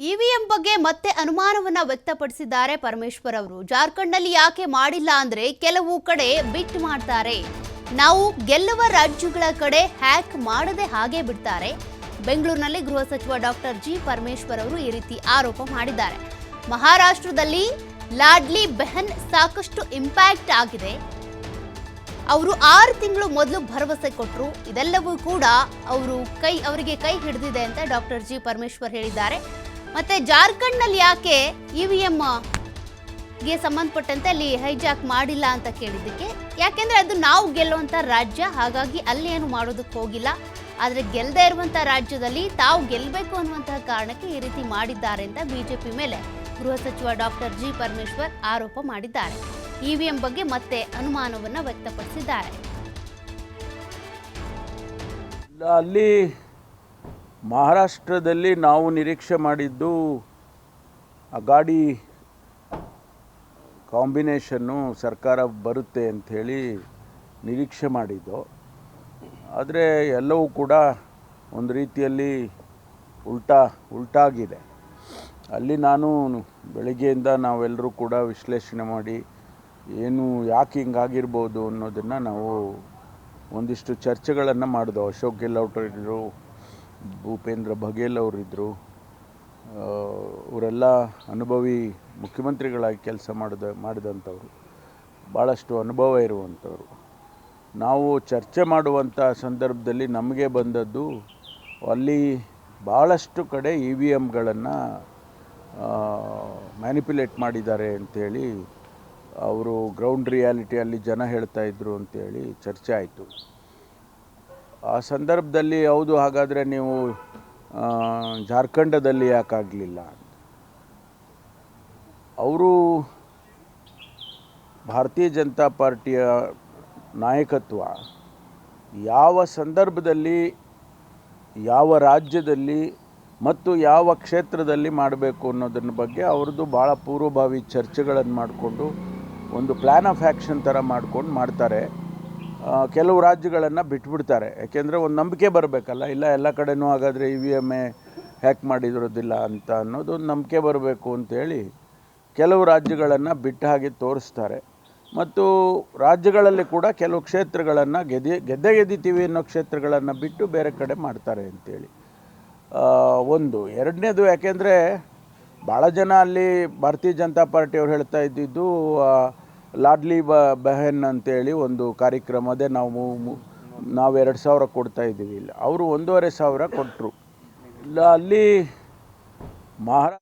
EVM ಬಗ್ಗೆ ಮತ್ತೆ ಅನುಮಾನವನ್ನ ವ್ಯಕ್ತಪಡಿಸಿದ್ದಾರೆ ಪರಮೇಶ್ವರ್ ಅವರು. ಜಾರ್ಖಂಡ್ನಲ್ಲಿ ಯಾಕೆ ಮಾಡಿಲ್ಲ ಅಂದ್ರೆ ಕೆಲವು ಕಡೆ ಬಿಟ್ ಮಾಡ್ತಾರೆ. ನಾವು ಗೆಲ್ಲುವ ರಾಜ್ಯಗಳ ಕಡೆ ಹ್ಯಾಕ್ ಮಾಡದೆ ಹಾಗೆ ಬಿಡ್ತಾರೆ. ಬೆಂಗಳೂರಿನಲ್ಲಿ ಗೃಹ ಸಚಿವ ಡಾಕ್ಟರ್ ಜಿ ಪರಮೇಶ್ವರ್ ಅವರು ಈ ರೀತಿ ಆರೋಪ ಮಾಡಿದ್ದಾರೆ. ಮಹಾರಾಷ್ಟ್ರದಲ್ಲಿ ಲಾಡ್ಲಿ ಬೆಹನ್ ಸಾಕಷ್ಟು ಇಂಪ್ಯಾಕ್ಟ್ ಆಗಿದೆ. ಅವರು ಆರು ತಿಂಗಳು ಮೊದಲು ಭರವಸೆ ಕೊಟ್ಟರು ಇದೆಲ್ಲವೂ ಕೂಡ ಅವರು ಕೈ, ಅವರಿಗೆ ಕೈ ಹಿಡಿದಿದೆ ಅಂತ ಡಾಕ್ಟರ್ ಜಿ ಪರಮೇಶ್ವರ್ ಹೇಳಿದ್ದಾರೆ. ಮತ್ತೆ ಜಾರ್ಖಂಡ್ನಲ್ಲಿ ಯಾಕೆ ಇವಿಎಂ ಗೆ ಸಂಬಂಧಪಟ್ಟಂತೆ ಅಲ್ಲಿ ಹೈಜಾಕ್ ಮಾಡಿಲ್ಲ ಅಂತ ಕೇಳಿದ್ದಕ್ಕೆ, ಯಾಕೆಂದ್ರೆ ಅದು ನಾವು ಗೆಲ್ಲುವಂತ ರಾಜ್ಯ, ಹಾಗಾಗಿ ಅಲ್ಲಿ ಏನು ಮಾಡೋದಕ್ಕೆ ಹೋಗಿಲ್ಲ. ಆದರೆ ಗೆಲ್ಲದೆ ಇರುವಂಥ ರಾಜ್ಯದಲ್ಲಿ ತಾವು ಗೆಲ್ಲಬೇಕು ಅನ್ನುವಂತಹ ಕಾರಣಕ್ಕೆ ಈ ರೀತಿ ಮಾಡಿದ್ದಾರೆ ಅಂತ ಬಿಜೆಪಿ ಮೇಲೆ ಗೃಹ ಸಚಿವ ಡಾಕ್ಟರ್ ಜಿ ಪರಮೇಶ್ವರ್ ಆರೋಪ ಮಾಡಿದ್ದಾರೆ. ಇವಿಎಂ ಬಗ್ಗೆ ಮತ್ತೆ ಅನುಮಾನವನ್ನು ವ್ಯಕ್ತಪಡಿಸಿದ್ದಾರೆ. ಅಲ್ಲಿ ಮಹಾರಾಷ್ಟ್ರದಲ್ಲಿ ನಾವು ನಿರೀಕ್ಷೆ ಮಾಡಿದ್ದು ಅಗಾಡಿ ಕಾಂಬಿನೇಷನ್ನು ಸರ್ಕಾರ ಬರುತ್ತೆ ಅಂಥೇಳಿ ನಿರೀಕ್ಷೆ ಮಾಡಿದ್ದು. ಆದರೆ ಎಲ್ಲವೂ ಕೂಡ ಒಂದು ರೀತಿಯಲ್ಲಿ ಉಲ್ಟಾ, ಉಲ್ಟಾಗಿದೆ. ಅಲ್ಲಿ ನಾನು ಬೆಳಗ್ಗೆಯಿಂದ ನಾವೆಲ್ಲರೂ ಕೂಡ ವಿಶ್ಲೇಷಣೆ ಮಾಡಿ ಏನು ಯಾಕೆ ಹಿಂಗಾಗಿರ್ಬೋದು ಅನ್ನೋದನ್ನು ನಾವು ಒಂದಿಷ್ಟು ಚರ್ಚೆಗಳನ್ನು ಮಾಡಿದೋ ಅಶೋಕ್ ಗೆಹ್ಲೋಟ್ ಇದ್ದರು ಭೂಪೇಂದ್ರ ಬಘೇಲ್ ಅವರಿದ್ದರು ಅವರೆಲ್ಲ ಅನುಭವಿ ಮುಖ್ಯಮಂತ್ರಿಗಳಾಗಿ ಕೆಲಸ ಮಾಡಿದ, ಮಾಡಿದಂಥವ್ರು. ಭಾಳಷ್ಟು ಅನುಭವ ಇರುವಂಥವ್ರು. ನಾವು ಚರ್ಚೆ ಮಾಡುವಂಥ ಸಂದರ್ಭದಲ್ಲಿ ನಮಗೆ ಬಂದದ್ದು ಅಲ್ಲಿ ಭಾಳಷ್ಟು ಕಡೆ ಇ ವಿ ಎಮ್ಗಳನ್ನು ಮ್ಯಾನಿಪ್ಯುಲೇಟ್ ಮಾಡಿದ್ದಾರೆ ಅಂಥೇಳಿ ಅವರು ಗ್ರೌಂಡ್ ರಿಯಾಲಿಟಿಯಲ್ಲಿ ಜನ ಹೇಳ್ತಾ ಇದ್ರು ಅಂತೇಳಿ ಚರ್ಚೆ ಆಯಿತು. ಆ ಸಂದರ್ಭದಲ್ಲಿ ಹೌದು, ಹಾಗಾದರೆ ನೀವು ಜಾರ್ಖಂಡದಲ್ಲಿ ಯಾಕಾಗಲಿಲ್ಲ ಅವರು ಭಾರತೀಯ ಜನತಾ ಪಾರ್ಟಿಯ ನಾಯಕತ್ವ ಯಾವ ಸಂದರ್ಭದಲ್ಲಿ, ಯಾವ ರಾಜ್ಯದಲ್ಲಿ ಮತ್ತು ಯಾವ ಕ್ಷೇತ್ರದಲ್ಲಿ ಮಾಡಬೇಕು ಅನ್ನೋದನ್ನ ಬಗ್ಗೆ ಅವ್ರದ್ದು ಭಾಳ ಪೂರ್ವಭಾವಿ ಚರ್ಚೆಗಳನ್ನು ಮಾಡಿಕೊಂಡು ಒಂದು ಪ್ಲ್ಯಾನ್ ಆಫ್ ಆ್ಯಕ್ಷನ್ ಥರ ಮಾಡ್ಕೊಂಡು ಮಾಡ್ತಾರೆ. ಕೆಲವು ರಾಜ್ಯಗಳನ್ನು ಬಿಟ್ಬಿಡ್ತಾರೆ. ಯಾಕೆಂದರೆ ಒಂದು ನಂಬಿಕೆ ಬರಬೇಕಲ್ಲ. ಇಲ್ಲ, ಎಲ್ಲ ಕಡೆನೂ ಹಾಗಾದರೆ ಇ ವಿ ಎಂ ಎ ಹ್ಯಾಕ್ ಮಾಡಿರೋದಿಲ್ಲ ಅಂತ ಅನ್ನೋದು ಒಂದು ನಂಬಿಕೆ ಬರಬೇಕು ಅಂತೇಳಿ ಕೆಲವು ರಾಜ್ಯಗಳನ್ನು ಬಿಟ್ಟ ಹಾಗೆ ತೋರಿಸ್ತಾರೆ. ಮತ್ತು ರಾಜ್ಯಗಳಲ್ಲಿ ಕೂಡ ಕೆಲವು ಕ್ಷೇತ್ರಗಳನ್ನು ಗೆದ್ದೆ ಗೆದ್ದೆ ಗೆದ್ದಿತೀವಿ ಅನ್ನೋ ಕ್ಷೇತ್ರಗಳನ್ನು ಬಿಟ್ಟು ಬೇರೆ ಕಡೆ ಮಾಡ್ತಾರೆ ಅಂತೇಳಿ. ಒಂದು. ಎರಡನೇದು ಯಾಕೆಂದರೆ ಭಾಳ ಜನ ಅಲ್ಲಿ ಭಾರತೀಯ ಜನತಾ ಪಾರ್ಟಿಯವ್ರು ಹೇಳ್ತಾ ಇದ್ದಿದ್ದು ಲಾಡ್ಲಿ ಬ, ಬೆಹನ್ ಅಂತೇಳಿ ಒಂದು ಕಾರ್ಯಕ್ರಮದೇ ನಾವು ನಾವು ಎರಡು ಸಾವಿರ ಕೊಡ್ತಾ ಇದ್ದೀವಿ ಇಲ್ಲಿ. ಅವರು ಒಂದೂವರೆ ಸಾವಿರ ಕೊಟ್ಟರು ಇಲ್ಲ ಅಲ್ಲಿ ಮಹಾರಾ